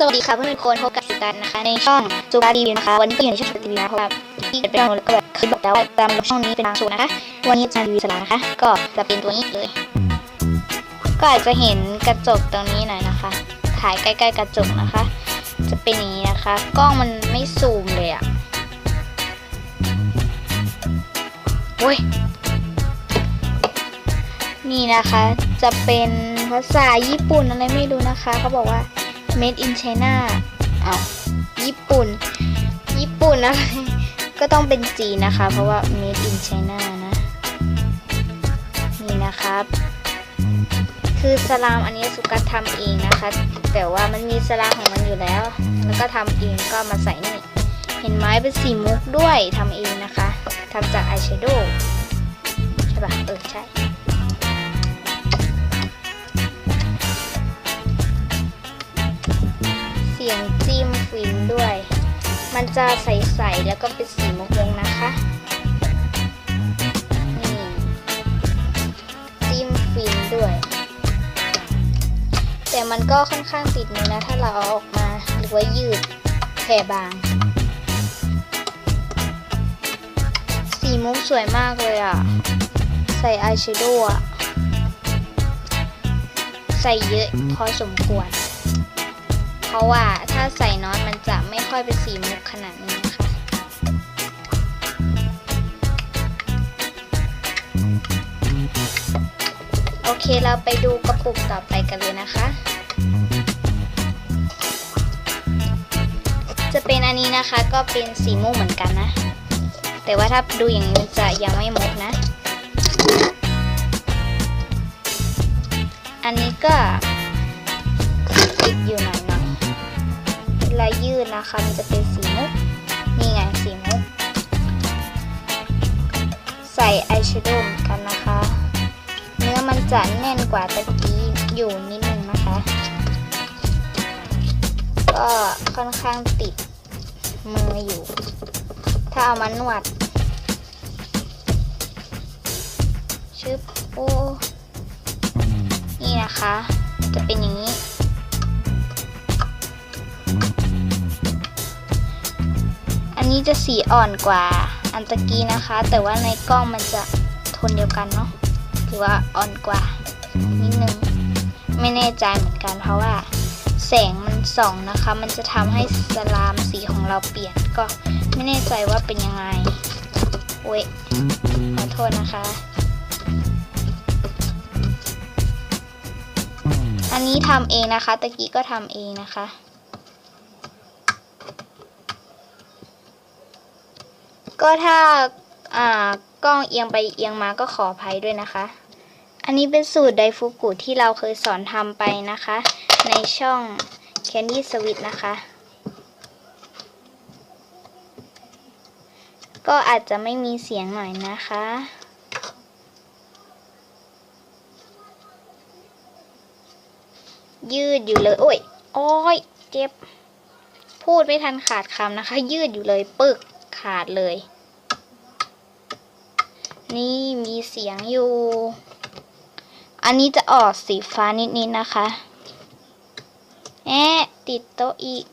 สวัสดีค่ะเพื่อนๆคนพบกับสุกันนะคะ ในช่องจูบารีวิวนะคะ วันนี้ก็อยู่ในช่องจูบารีวิวนะเพราะว่าที่เกิดเป็นเราแล้วก็แบบเคยบอกแล้วว่าตามช่องนี้เป็นทางสูงนะคะ วันนี้จะรีวิวสลานะคะ ก็จะเป็นตัวนี้เลย ก็อาจจะเห็นกระจกตรงนี้หน่อยนะคะ ถ่ายใกล้ๆกระจกนะคะ จะเป็นอย่างนี้นะคะ กล้องมันไม่ซูมเลยอะโอ้ยนี่นะคะ จะเป็นภาษาญี่ปุ่นอะไรไม่รู้นะคะ เขาบอกว่า made in China เอาญี่ปุ่น ญี่ปุ่นนะคะก็ต้องเป็นจีนนะคะ เพราะว่า made in China นะ นี่นะครับ คือสลามอันนี้สุกัสทำเองนะคะ แต่ว่ามันมีสลามของมันอยู่แล้ว แล้วก็ทำเองก็มาใส่นี่ เห็นไหมเป็นสีมุกด้วยทำเองนะคะทำจากอายแชโดว์ใช่ปะเออใช่ สียงจิ้มฟินด้วย มันจะใสๆแล้วก็เป็นสีมุกวงนะคะนี่จิ้มฟินด้วย แต่มันก็ค่อนข้างติดมือนะถ้าเราเอาออกมาหรือว่ายืดแผ่บาง สีมุกสวยมากเลยอะ ใส่อายแชโดว์อะใส่เยอะพอสมควร ราะว่าถ้าใส่น้อยมันจะไม่ค่อยเป็นสีมุกขนาดนี้นะคะโอเคเราไปดูกระปุกต่อไปกันเลยนะคะ จะเป็นอันนี้นะคะก็เป็นสีม่วงเหมือนกันนะ แต่ว่าถ้าดูอย่างนี้มันจะยังไม่มุกนะ อันนี้ก็ติดอยู่น่อ ยืดนะคะ มันจะเป็นสีมุก นี่ไงสีมุก ใส่อายแชโดว์เหมือนกันนะคะ เนื้อมันจะแน่นกว่าตะกี้อยู่นิดนึงนะคะ ก็ค่อนข้างติดมืออยู่ ถ้าเอามานวด ชึบโอ้นี่นะคะ จะเป็นอย่างนี้ นี้จะสีอ่อนกว่าอันตะกี้นะคะ แต่ว่าในกล้องมันจะโทนเดียวกันเนาะหรือว่าอ่อนกว่านิดนึงไม่แน่ใจเหมือนกัน เพราะว่าแสงมันส่องนะคะ มันจะทำให้สลามสีของเราเปลี่ยนก็ไม่แน่ใจว่าเป็นยังไงโอ้ยขอโทษนะคะ อันนี้ทำเองนะคะ ตะกี้ก็ทำเองนะคะ ก็ถ้าอ่ากล้องเอียงไปเอียงมาก็ขออภัยด้วยนะคะ อันนี้เป็นสูตรไดฟูกุที่เราเคยสอนทำไปนะคะ ในช่อง Candy Sweet นะคะ ก็อาจจะไม่มีเสียงหน่อยนะคะยืดอยู่เลย โอ้ย โอ้ย เจ็บ พูดไม่ทันขาดคำนะคะ ยืดอยู่เลย ปึก ขาดเลย นี่มีเสียงอยู่ อันนี้จะออกสีฟ้านิดๆนนะคะ แอะติดโต๊ะอีก